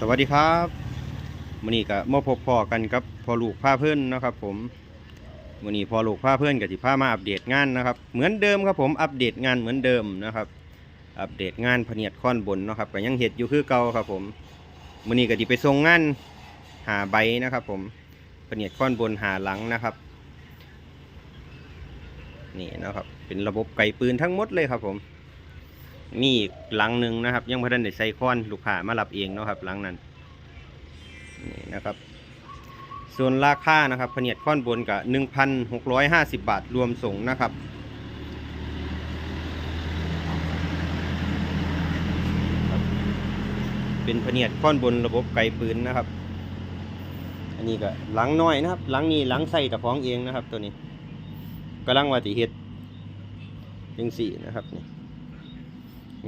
สวัสดีครับวันนี้ก็มาพบพอกันกับพอลูกผ้าเพื่อนนะครับ ผมวันนี้พอลูกผ้าเพื่อนกับที่ผ้ามาอัปเดตงานนะครับ เหมือนเดิมครับผมอัปเดตงานเหมือนเดิมนะครับ อัปเดตงานพเนียดค้อนบนนะครับก็ยังเห็ดอยู่คือเก่าครับ ผมวันนี้ก็ที่ไปส่งงานหาใบนะครับ ผมพเนียดค้อนบนหาหลังนะครับ นี่นะครับ เป็นระบบไก่ปืนทั้งหมดเลยครับผม มีอีกหลังหนึ่งนะครับ ยังพันได้ใส่ค้อนลูกค้ามารับเองเนาะครับหลังนั้นนี่นะครับ ส่วนราคานะครับพเนียดค้อนบนกับ1,650บาทรวมส่งนะครับเป็นพเนียดค้อนบนระบบไกลปืนนะครับ อันนี้ก็หลังน้อยนะครับ หลังนี้หลังใส่ตะของเองนะครับ ตัวนี้กำลังว่าติเฮ็ดจังสี่นะครับนี่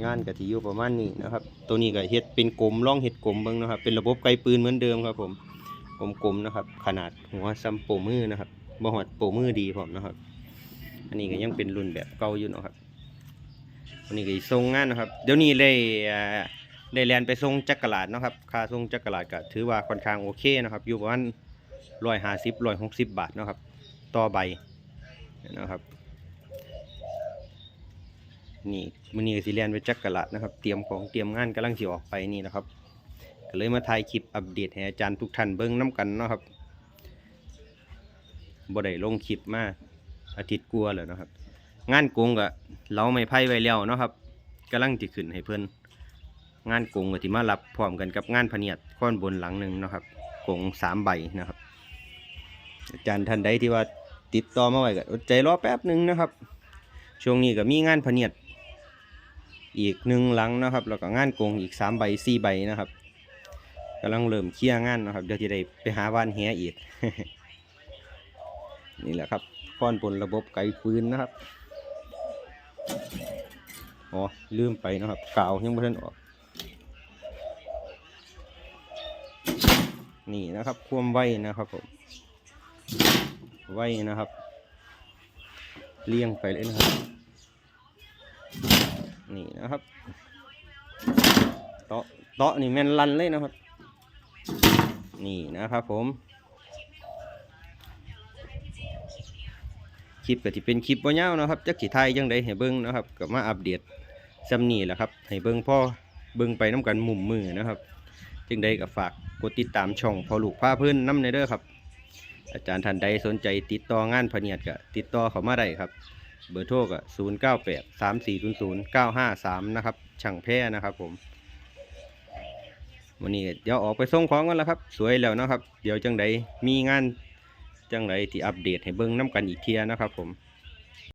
งานกะทิอยู่ประมาณนี้นะครับ ตัวนี้ก็เฮ็ดเป็นกลมร่องเฮ็ดกลมเบิ่งนะครับ เป็นระบบไกลปืนเหมือนเดิมครับผมกลมๆนะครับ ขนาดหัวซัมโปมือนะครับบ่ฮอดโปมือดีพร้อมนะครับ อันนี้ก็ยังเป็นรุ่นแบบเก่าอยู่นะครับอันนี้ก็สิส่งงานนะครับ เดี๋ยวนี้ได้อ่าได้แลนไปส่งจักรลาดนะครับ ค่าส่งจักรลาดก็ถือว่าค่อนข้างโอเคนะครับ อยู่ประมาณ150 160บบาทนะครับ ต่อใบนะครับ นี่มือนี้สิเรียนไปจักกะละนะครับ เตรียมของเตรียมงานกำลังสิออกไปนี่นะครับก็เลยมาถ่ายคลิปอัปเดตให้อาจารย์ทุกท่านเบิ่งน้กันเนาะครับบ่ได้ลงคลิปมาอาทิตย์กลัวาแล้วนะครับ งานกงก็เราไม่ไพ่ไว้แล้วเนาะครับกำลังสิขึ้นให้เพิ่อนงานกงก็สิมารับพร้อมกันกับงานพเนียดค้อนบนหลังหนึ่งนะครับกงสามใบนะครับ อาจารย์ท่านใดที่ว่าติดต่อมาไว้ก็อดใจรอแป๊บหนึงนะครับ ช่วงนี้ก็มีงานพเนียด อีกหนึ่งหลังนะครับ แล้วก็งานกงอีกสามใบสี่ใบนะครับกำลังเริ่มเคลียร์งานนะครับ เดี๋ยวจะได้ไปหาวานแหอีก นี่แหละครับก้อนบนระบบไกปืนนะครับอ๋อลืมไปนะครับกาวยังไม่ทันออก นี่นะครับควมไว้นะครับผมไว้นะครับ เลี้ยงไปเลยนะครับ นี่นะครับเตาะเตาะนี่แม่นลันเลยนะครับ นี่นะครับผมคลิปก็ที่เป็นคลิปบ่ยานะครับจักสิไทยจังไดให้เบิ่งนะครับก็มาอัปเดตซ้ำนี่แหละครับให้เบิ่งพ่อเบิ่งไปน้ำกันมุมมือนะครับ จึงใดก็ฝากกดติดตามช่องพอลูกพาพื่อนน้ำในเด้อครับ อาจารย์ท่านใดสนใจติดต่องานพเนียดก็ติดต่อเขามาได้ครับ เบอร์โทรก็ศูนย์เก้าแปดสามสี่ศูนย์ศูนย์เก้าห้าสามนะครับ ช่างแพ้นะครับผม วันนี้เดี๋ยวออกไปส่งของกันแล้วครับ สวยแล้วนะครับ เดี๋ยวจังไดมีงานจังไดที่อัปเดตให้เบิ้งน้ำกันอีกเทียนะครับผม